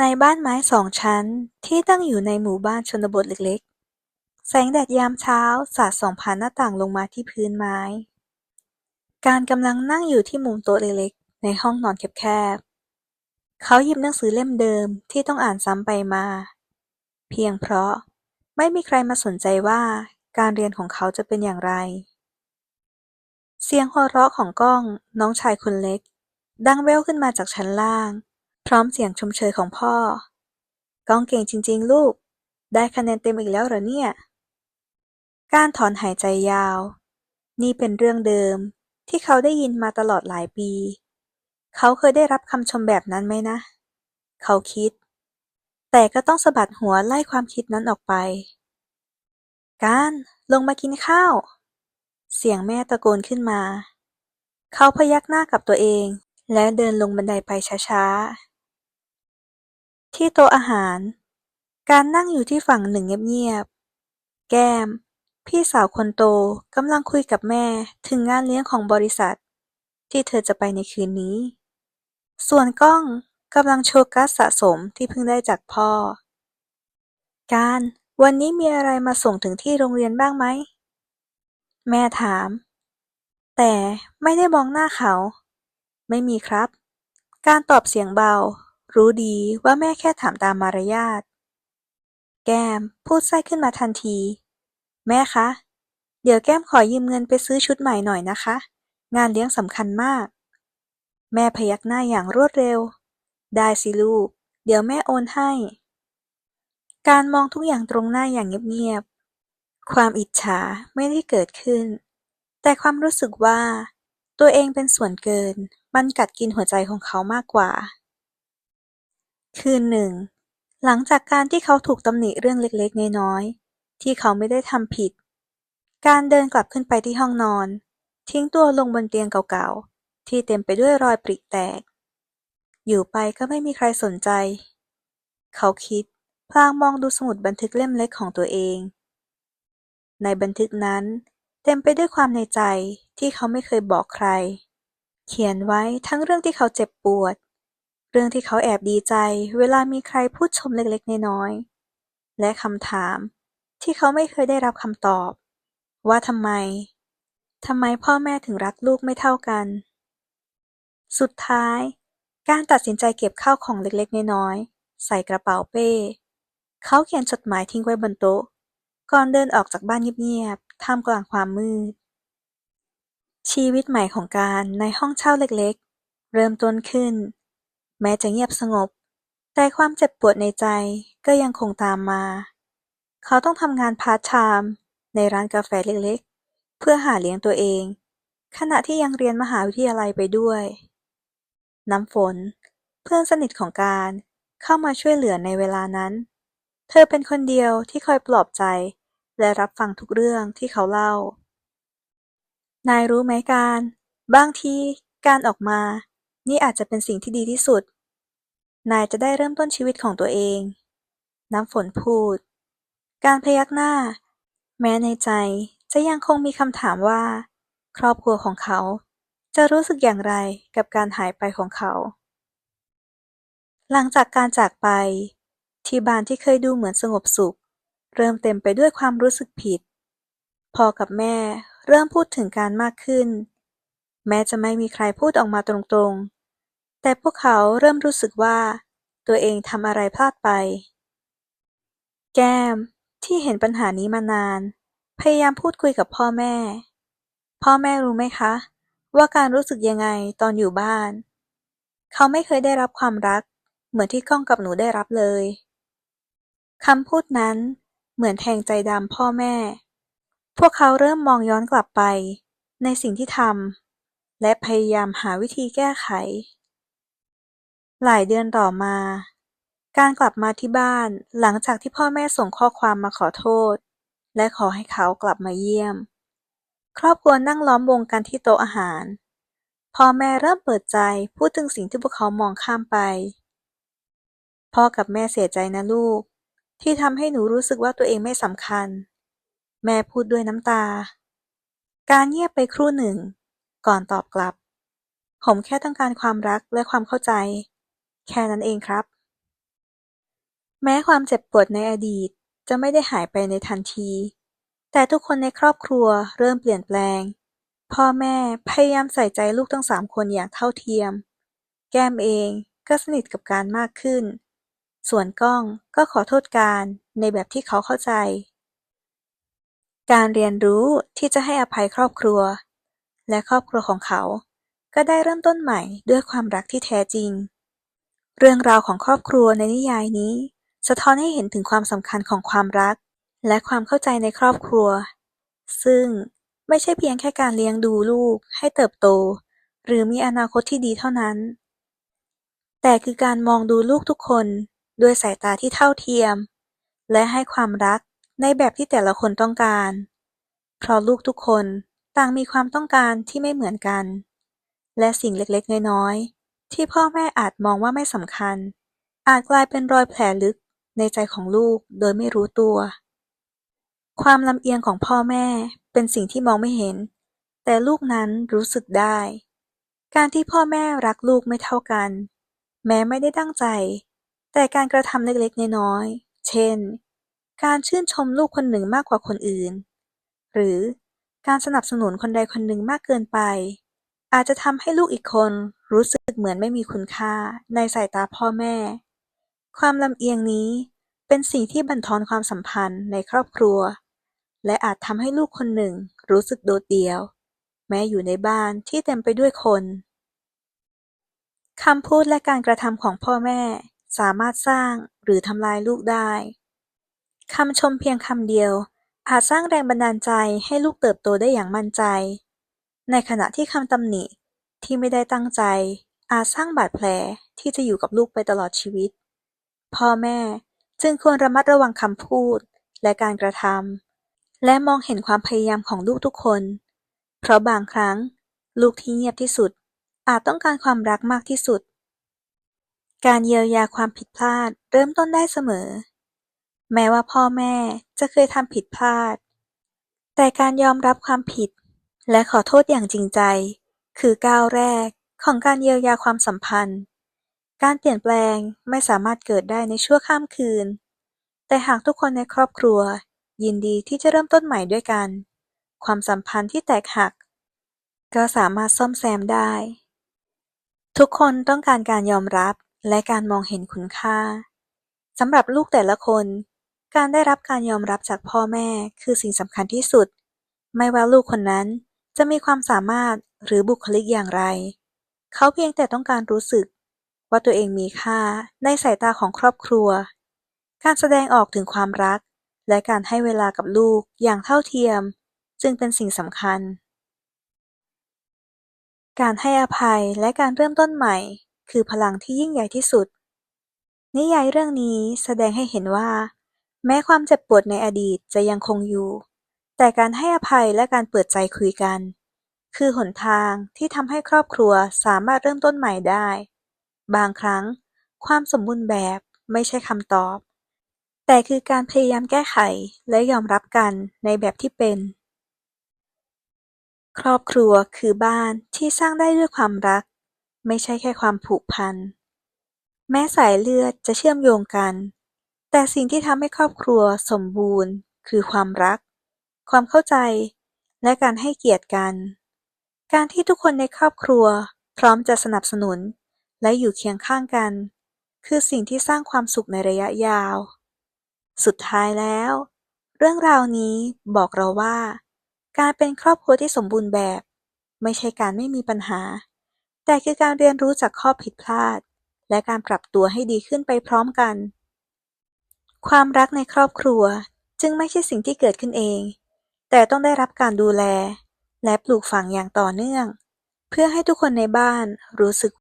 ในบ้านไม้สองชั้นที่ตั้งอยู่ในหมู่บ้านชนบทเล็ก ๆ แสงแดดยามเช้าสาดส่องผ่านหน้าต่างลงมาที่พื้นไม้ การกำลังนั่งอยู่ที่มุมโต๊ะเล็กๆ ในห้องนอนแคบๆ เขาหยิบหนังสือเล่มเดิมที่ต้องอ่านซ้ำไปมา เพียงเพราะไม่มีใครมาสนใจว่าการเรียนของเขาจะเป็นอย่างไร เสียงหัวเราะของก้องน้องชายคนเล็ก ดังแว่วขึ้นมาจากชั้นล่าง พร้อมเสียงชมเชยของพ่อก้องเก่งจริง ๆ ลูก ได้คะแนนเต็มอีกแล้วเหรอเนี่ยการถอนหายใจยาว นี่เป็นเรื่องเดิมที่เขาได้ยินมาตลอดหลายปี เขาเคยได้รับคำชมแบบนั้นไหมนะ เขาคิด แต่ก็ต้องสะบัดหัวไล่ความคิดนั้นออกไปการลงมากินข้าว เสียงแม่ตะโกนขึ้นมา เขาพยักหน้ากับตัวเองและเดินลงบันไดไปช้า ๆ ที่โต๊ะอาหาร การนั่งอยู่ที่ฝั่งหนึ่งเงียบๆ แก้ม พี่สาวคนโตกำลังคุยกับแม่ถึงงานเลี้ยงของบริษัท ที่เธอจะไปในคืนนี้ ส่วนกล้องกำลังโชว์การ์ดสะสมที่เพิ่งได้จากพ่อ การวันนี้มีอะไรมาส่งถึงที่โรงเรียนบ้างไหม แม่ถาม แต่ไม่ได้มองหน้าเขา ไม่มีครับ การตอบเสียงเบา รู้ดีว่าแม่แค่ถามตามมารยาท แก้มพูดแทรกขึ้นมาทันที แม่คะ เดี๋ยวแก้มขอยืมเงินไปซื้อชุดใหม่หน่อยนะคะ งานเลี้ยงสำคัญมาก แม่พยักหน้าอย่างรวดเร็ว ได้สิลูก เดี๋ยวแม่โอนให้ การมองทุกอย่างตรงหน้าอย่างเงียบๆ ความอิจฉาไม่ได้เกิดขึ้น แต่ความรู้สึกว่า ตัวเองเป็นส่วนเกินมันกัดกินหัวใจของเขามากกว่า คืนหนึ่ง หลังจากการที่เขาถูกตำหนิเรื่องเล็กๆ น้อยๆ ที่เขาไม่ได้ทำผิด การเดินกลับขึ้นไปที่ห้องนอน ทิ้งตัวลงบนเตียงเก่าๆ ที่เต็มไปด้วยรอยปริแตก อยู่ไปก็ไม่มีใครสนใจ เขาคิดพลางมองดูสมุดบันทึกเล่มเล็กของตัวเอง ในบันทึกนั้น เต็มไปด้วยความในใจที่เขาไม่เคยบอกใคร เขียนไว้ทั้งเรื่องที่เขาเจ็บปวด รื่องที่เขาแอบดีใจเวลามีใครพูดชมเล็กๆ น้อยๆ และคำถามที่เขาไม่เคยได้รับคำตอบ ว่าทำไม ทำไมพ่อแม่ถึงรักลูกไม่เท่ากัน สุดท้าย การตัดสินใจเก็บข้าวของเล็กๆ น้อยๆ ใส่กระเป๋าเป้ เขาเขียนจดหมายทิ้งไว้บนโต๊ะ ก่อนเดินออกจากบ้านเงียบๆ ท่ามกลางความมืด ชีวิตใหม่ของการในห้องเช่าเล็กๆ เริ่มต้นขึ้น แม้จะเงียบสงบ แต่ความเจ็บปวดในใจก็ยังคงตามมา เขาต้องทำงานพาร์ทไทม์ในร้านกาแฟเล็กๆ เพื่อหาเลี้ยงตัวเอง ขณะที่ยังเรียนมหาวิทยาลัยไปด้วย น้ำฝน เพื่อนสนิทของการเข้ามาช่วยเหลือในเวลานั้น เธอเป็นคนเดียวที่คอยปลอบใจ และรับฟังทุกเรื่องที่เขาเล่า นายรู้ไหมการ บางทีการออกมา นี่อาจจะเป็นสิ่งที่ดีที่สุด นายจะได้เริ่มต้นชีวิตของตัวเอง น้ำฝนพูด การพยักหน้า แม้ในใจจะยังคงมีคำถามว่า ครอบครัวของเขา จะรู้สึกอย่างไรกับการหายไปของเขา หลังจากการจากไป ที่บ้านที่เคยดูเหมือนสงบสุข เริ่มเต็มไปด้วยความรู้สึกผิดพ่อกับแม่เริ่มพูดถึงการมากขึ้น แม้จะไม่มีใครพูดออกมาตรงๆ แต่พวกเขาเริ่มรู้สึกว่าตัวเองทำอะไรพลาดไป แก้มที่เห็นปัญหานี้มานาน พยายามพูดคุยกับพ่อแม่ พ่อแม่รู้ไหมคะ ว่าการรู้สึกยังไงตอนอยู่บ้าน เขาไม่เคยได้รับความรัก เหมือนที่ก้องกับหนูได้รับเลยคำพูดนั้นเหมือนแทงใจดำพ่อแม่ พวกเขาเริ่มมองย้อนกลับไป ในสิ่งที่ทำและพยายามหาวิธีแก้ไข หลายเดือนต่อมา การกลับมาที่บ้าน หลังจากที่พ่อแม่ส่งข้อความมาขอโทษ และขอให้เขากลับมาเยี่ยม ครอบครัวนั่งล้อมวงกันที่โต๊ะอาหาร พ่อแม่เริ่มเปิดใจพูดถึงสิ่งที่พวกเขามองข้ามไป พ่อกับแม่เสียใจนะลูก ที่ทำให้หนูรู้สึกว่าตัวเองไม่สำคัญ แม่พูดด้วยน้ำตา การเงียบไปครู่หนึ่ง ก่อนตอบกลับ ผมแค่ต้องการความรักและความเข้าใจ แค่นั้นเองครับ แม้ความเจ็บปวดในอดีตจะไม่ได้หายไปในทันที แต่ทุกคนในครอบครัวเริ่มเปลี่ยนแปลง พ่อแม่พยายามใส่ใจลูกทั้งสามคนอย่างเท่าเทียม แก้มเองก็สนิทกับการมากขึ้น ส่วนก้องก็ขอโทษการในแบบที่เขาเข้าใจ การเรียนรู้ที่จะให้อภัยครอบครัว และครอบครัวของเขา ก็ได้เริ่มต้นใหม่ด้วยความรักที่แท้จริง เรื่องราวของครอบครัวในนิยายนี้ สะท้อนให้เห็นถึงความสำคัญของความรัก และความเข้าใจในครอบครัว ซึ่งไม่ใช่เพียงแค่การเลี้ยงดูลูกให้เติบโต หรือมีอนาคตที่ดีเท่านั้น แต่คือการมองดูลูกทุกคนด้วยสายตาที่เท่าเทียม และให้ความรักในแบบที่แต่ละคนต้องการ เพราะลูกทุกคนต่างมีความต้องการที่ไม่เหมือนกัน และสิ่งเล็กๆ น้อยๆ ที่พ่อแม่อาจมองว่าไม่สำคัญ อาจกลายเป็นรอยแผลลึกในใจของลูกโดยไม่รู้ตัว ความลำเอียงของพ่อแม่เป็นสิ่งที่มองไม่เห็น แต่ลูกนั้นรู้สึกได้ การที่พ่อแม่รักลูกไม่เท่ากัน แม้ไม่ได้ตั้งใจ แต่การกระทำเล็กๆ น้อยๆ เช่น การชื่นชมลูกคนหนึ่งมากกว่าคนอื่น หรือการสนับสนุนคนใดคนหนึ่งมากเกินไป อาจจะทำให้ลูกอีกคนรู้สึก เหมือนไม่มีคุณค่าในสายตาพ่อแม่ ความลำเอียงนี้เป็นสิ่งที่บั่นทอนความสัมพันธ์ในครอบครัว และอาจทำให้ลูกคนหนึ่งรู้สึกโดดเดี่ยว แม้อยู่ในบ้านที่เต็มไปด้วยคนคำพูดและการกระทำของพ่อแม่สามารถสร้างหรือทำลายลูกได้ คำชมเพียงคำเดียว อาจสร้างแรงบันดาลใจให้ลูกเติบโตได้อย่างมั่นใจ ในขณะที่คำตำหนิที่ไม่ได้ตั้งใจ อาจสร้างบาดแผลที่จะอยู่กับลูกไปตลอดชีวิต พ่อแม่จึงควรระมัดระวังคำพูดและการกระทำและมองเห็นความพยายามของลูกทุกคน เพราะบางครั้ง ลูกที่เงียบที่สุด อาจต้องการความรักมากที่สุด การเยียวยาความผิดพลาดเริ่มต้นได้เสมอ แม้ว่าพ่อแม่จะเคยทำผิดพลาด แต่การยอมรับความผิด และขอโทษอย่างจริงใจ คือก้าวแรก ของการเยียวยาความสัมพันธ์ การเปลี่ยนแปลงไม่สามารถเกิดได้ในชั่วข้ามคืน แต่หากทุกคนในครอบครัวยินดีที่จะเริ่มต้นใหม่ด้วยกัน ความสัมพันธ์ที่แตกหัก ก็สามารถซ่อมแซมได้ ทุกคนต้องการการยอมรับและการมองเห็นคุณค่าสำหรับลูกแต่ละคน การได้รับการยอมรับจากพ่อแม่คือสิ่งสำคัญที่สุด ไม่ว่าลูกคนนั้นจะมีความสามารถหรือบุคลิกอย่างไร เขาเพียงแต่ต้องการรู้สึกว่าตัวเองมีค่าในสายตาของครอบครัว การแสดงออกถึงความรัก และการให้เวลากับลูกอย่างเท่าเทียม จึงเป็นสิ่งสำคัญ การให้อภัยและการเริ่มต้นใหม่ คือพลังที่ยิ่งใหญ่ที่สุด นิยายเรื่องนี้แสดงให้เห็นว่า แม้ความเจ็บปวดในอดีตจะยังคงอยู่ แต่การให้อภัยและการเปิดใจคุยกัน คือหนทางที่ทำให้ครอบครัวสามารถเริ่มต้นใหม่ได้ บางครั้ง ความสมบูรณ์แบบไม่ใช่คำตอบ แต่คือการพยายามแก้ไขและยอมรับกันในแบบที่เป็น ครอบครัวคือบ้านที่สร้างได้ด้วยความรัก ไม่ใช่แค่ความผูกพัน แม้สายเลือดจะเชื่อมโยงกัน แต่สิ่งที่ทำให้ครอบครัวสมบูรณ์ คือความรัก ความเข้าใจและการให้เกียรติกัน การที่ทุกคนในครอบครัวพร้อมจะสนับสนุนและอยู่เคียงข้างกัน คือสิ่งที่สร้างความสุขในระยะยาว สุดท้ายแล้ว เรื่องราวนี้บอกเราว่า การเป็นครอบครัวที่สมบูรณ์แบบ ไม่ใช่การไม่มีปัญหา แต่คือการเรียนรู้จากข้อผิดพลาด และการปรับตัวให้ดีขึ้นไปพร้อมกัน ความรักในครอบครัวจึงไม่ใช่สิ่งที่เกิดขึ้นเอง แต่ต้องได้รับการดูแล และปลูกฝังอย่างต่อเนื่อง เพื่อให้ทุกคนในบ้านรู้สึก